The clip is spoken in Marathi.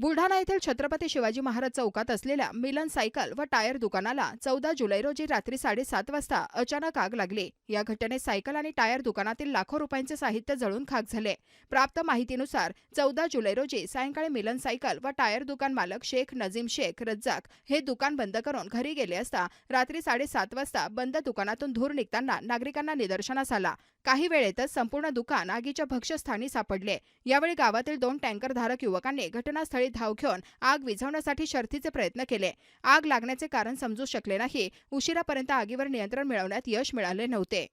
बुलढाणा येथील छत्रपती शिवाजी महाराज चौकात असलेल्या मिलन सायकल व टायर दुकानाला चौदा जुलै रोजी रात्री साडेसात वाजता अचानक आग लागली. या घटनेत सायकल आणि टायर दुकानातील लाखो रुपयांचे साहित्य जळून खाक झाले. प्राप्त माहितीनुसार चौदा जुलै रोजी सायंकाळी मिलन सायकल व टायर दुकान मालक शेख नजीम शेख रज्जाक हे दुकान बंद करून घरी गेले असता रात्री साडेसात वाजता बंद दुकानातून धूर निघताना नागरिकांना निदर्शनास आला. काही वेळेतच संपूर्ण दुकान आगीच्या भक्ष्यस्थानी सापडले. यावेळी गावातील दोन टँकरधारक युवकांनी घटनास्थळी धाव घेऊन आग विझवण्यासाठी शर्थीचे प्रयत्न केले. आग लागण्याचे कारण समजू शकले नाही. उशिरापर्यंत आगीवर नियंत्रण मिळवण्यात यश मिळाले नव्हते.